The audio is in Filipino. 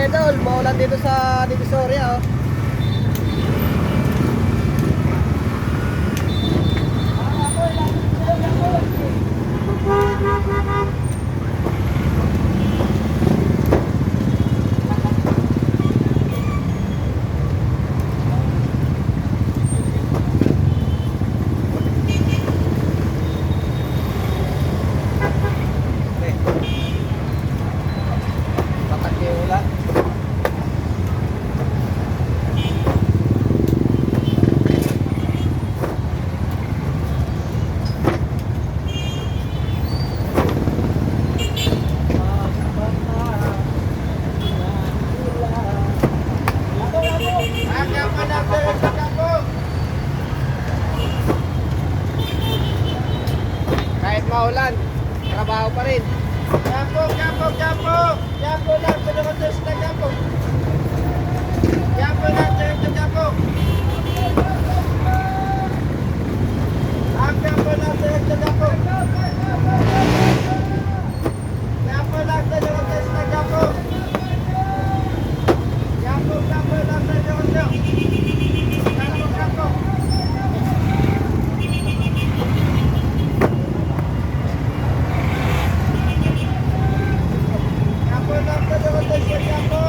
idol, maulan dito sa Divisoria oh. maulan, trabaho pa rin. Kampong, kampong, kampong! Kampong!